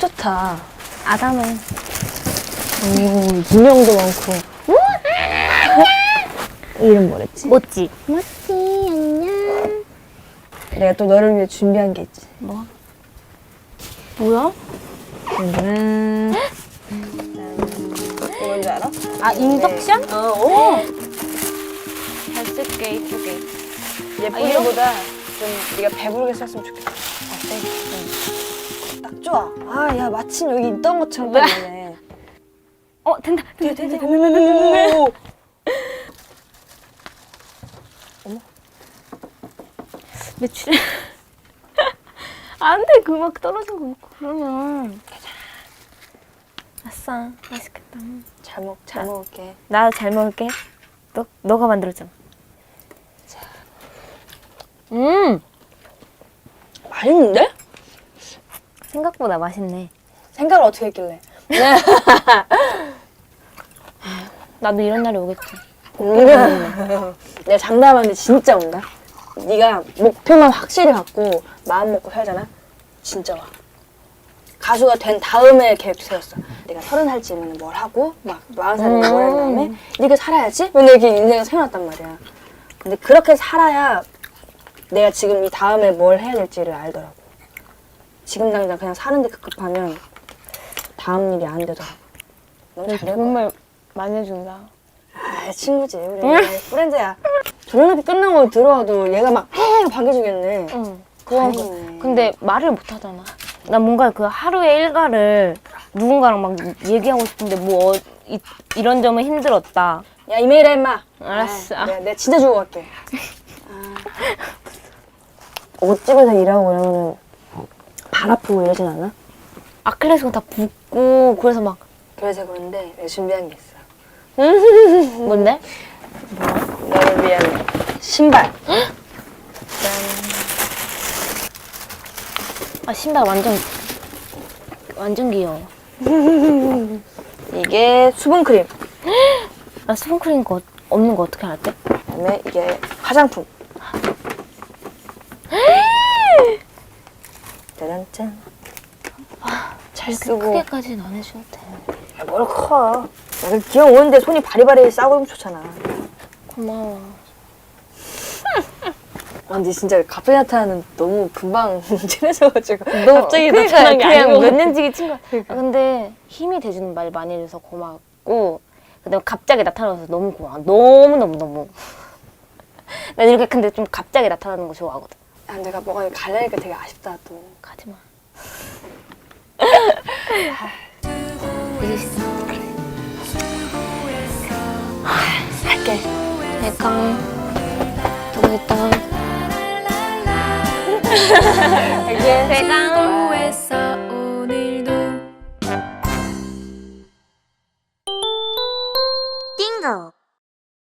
딱 좋다. 아담해. 오, 인형도 많고. 이름 뭐랬지? 멋지. 멋지, 안녕. 내가 또 너를 위해 준비한 게 있지. 뭐? 뭐야? 이거 뭔지 알아? 아, 인덕션? 어, 오! 잘 쓸게, 이쁘게. 이런- 거보다 좀 네가 배부르게 썼으면 좋겠다. 어때? 딱 좋아. 아, 야, 마침 여기 있던 것처럼 딱 있네. 어, 된다. 돼, 돼, 돼. 오! 매출. 안 돼, 그 막 떨어진 거 먹고 그러면. 아싸, 맛있겠다. 잘 먹, 잘 먹을게. 나 잘 먹을게. 너, 너가 만들었잖아. 음, 맛있는데? 생각보다 맛있네. 생각을 어떻게 했길래? 나도 이런 날이 오겠지. 내가 장담하는데 진짜 온다. 네가 목표만 확실히 갖고 마음 먹고 살잖아. 진짜 와. 가수가 된 다음에 계획 세웠어. 내가 서른 살쯤에는 뭘 하고 막 마흔 살에 뭘 한 다음에 이렇게 살아야지. 근데 이렇게 인생을 세워놨단 말이야. 근데 그렇게 살아야 내가 지금 이 다음에 뭘 해야 될지를 알더라고. 지금 당장 그냥 사는데 급급하면 다음 일이 안 되더라고. 너무 잘될 거야. 정말 많이 해준다. 아, 친구지. 우리 프렌즈야. 저녁 거 들어와도 얘가 막 헤헤 박여주겠네. 응. 그건 그건 근데 말을 못 하잖아. 난 뭔가 그 하루의 일과를 누군가랑 막 얘기하고 싶은데 뭐 어, 이, 이런 점은 힘들었다. 야, 이메일 해, 임마. 알았어. 아, 내가, 내가 진짜 주고 갈게. 아. 옷집에서 일하고 이러면 발 아프고 이러진 않아? 아킬레스건 다 붓고 그래서 막 그래서 그런데 내가 준비한 게 있어. 뭔데? 너를 위한 신발. 아 신발 완전 완전 귀여워. 이게 수분크림. 나 수분크림 거 없는 거 어떻게 알았대? 그다음에 이게 화장품. 짜잔짠. 잘 쓰고. 크게까지는 안 해줘도 돼. 야, 뭘 커. 야, 그 귀여운데 손이 바리바리 싸고 좋잖아. 고마워. 아, 근데 진짜 갑자기 나타나는 너무 금방 친해져가지고. 갑자기 그러니까 나타난 게 그냥 아니고. 몇 년 지기 친구. 아, 근데 힘이 돼주는 말 많이 해줘서 고맙고 그다음에 갑자기 나타나서 너무 고마워. 너무 너무 너무. 난 이렇게 근데 좀 갑자기 나타나는 거 좋아하거든. 아, 내가 뭐가 갈라니까 되게 아쉽다, 또. 가지 마. 이제 있어. 할게. 수고했다. 할게. 대강. 수고했어